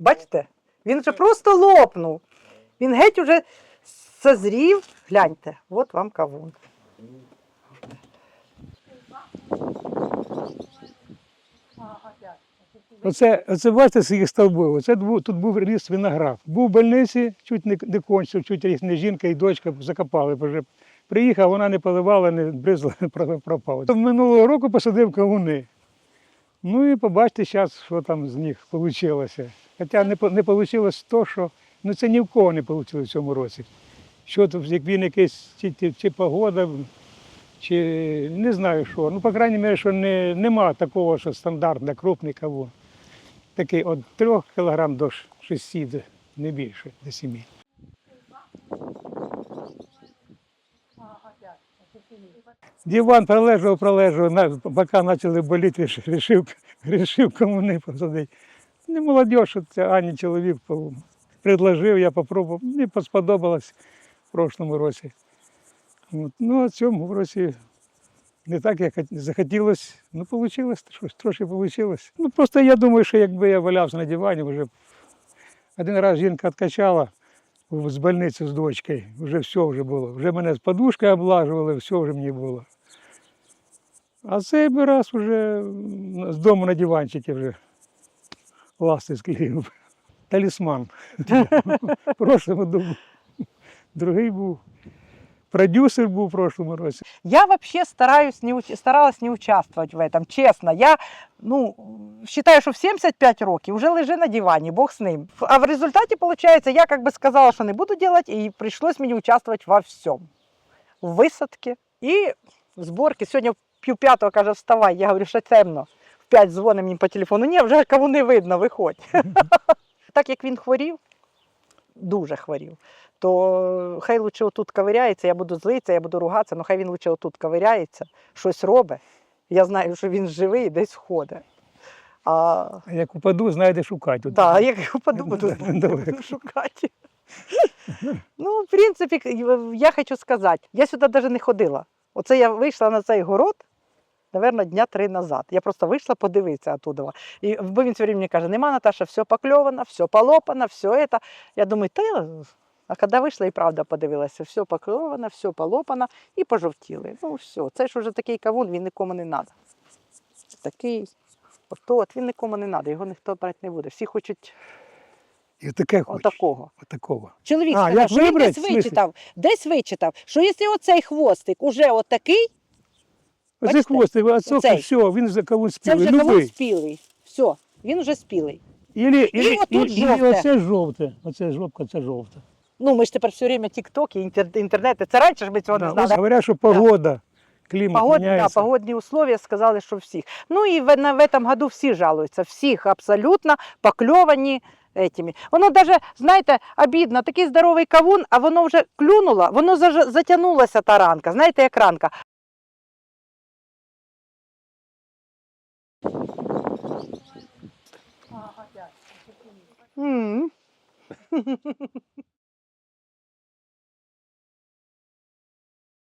Бачите? Він вже просто лопнув. Він геть уже созрів. Гляньте, от вам кавун. Оце, оце бачите, скільки стовбов. Оце тут був ріс виноград. Був в больниці, чуть не, не кончив, чуть рісне жінка і дочка закопали. Вже приїхав, вона не поливала, не бризла, про- пропав. Минулого року посадив кавуни. Ну і побачите зараз, що там з них вийшло. Хоча не, не вийшло то, що ну це ні в кого не вийшло в цьому році. Що тут, як він якийсь, чи, чи, погода, чи не знаю що. Ну, по крайній мірі, що не, нема такого, що стандартний крупний кавун. Такий від 3 кг до 6, не більше, до 7. Диван пролежав, пролежав, бока почали боліти, рішив, рішив, рішив комуни посадити. Не молодь, що це Ані чоловік предложив, я попробував, мені сподобалось в прошлому році. От. Ну, а цьому році не так, як захотілося. Ну, вийшло, щось трошки вийшло. Ну, просто я думаю, що якби я валявся на дивані, вже один раз жінка відкачала з больниці з дочкою, вже все вже було. Вже мене з подушкою облажували, все вже мені було. А цей би раз вже з дому на диванчикі вже ласти склеїв. Талісман. В прошлому году другий був. Продюсер був в прошлому році. Я вообще стараюсь не, старалась не участвовать в этом, честно. Я ну, считаю, что в 75 років вже лежи на дивані, Бог з ним. А в результаті, получается, я как бы сказала, що не буду делать, і прийшлось мені участвовать во всьому. В висадці і в зборці. Сьогодні пів п'ятого каже, вставай. Я говорю, що темно. П'ять дзвонить мені по телефону. Ні, вже кого не видно, виходь. так як він хворів, дуже хворів, то хай лучше отут ковиряється, я буду злитися, я буду ругатися, але хай він лучше отут ковиряється, щось робить. Я знаю, що він живий і десь ходить. А Як упаду, знайде шукати. Да, як буду, буду шукати. ну, в принципі, я хочу сказати, я сюди навіть не ходила. Оце я вийшла на цей город, Наверно, дня три назад. Я просто вийшла подивитися оттуда. І бо він все время мені каже, нема Наташа, все покльовано, все полопано, все це. Я думаю, та. А коли вийшла і правда подивилася, все покльовано, все полопано і пожовтіли. Ну все, це ж уже такий кавун, він нікому не треба. Такий, ото, от він нікому не треба, його ніхто брати не буде. Всі хочуть І таке отакого. Отакого. Чоловік А, сказав, що він десь вичитав, десь вичитав, що якщо оцей хвостик уже отакий, Оце хвостик, отсока, Оцей. все, він за кавун це вже кавун спілий. Все, він вже спілий. Ілі, отут ілі, ілі жовте. оце жовте. Оце жовтка, це жовте. Ну, ми ж тепер все время тік-ток і інтер- інтернети. Це раніше ж ми цього Да, не ось знали. говорять, що погода, клімат Погодні, да, міняється. погодні условия сказали, що всіх. Ну і в, на, в этом году всі жалуються, всіх абсолютно покльовані этими. Воно даже, знаєте, обідно, такий здоровий кавун, а воно вже клюнуло, воно заж- затягнулася та ранка, знаєте, як ранка. うん。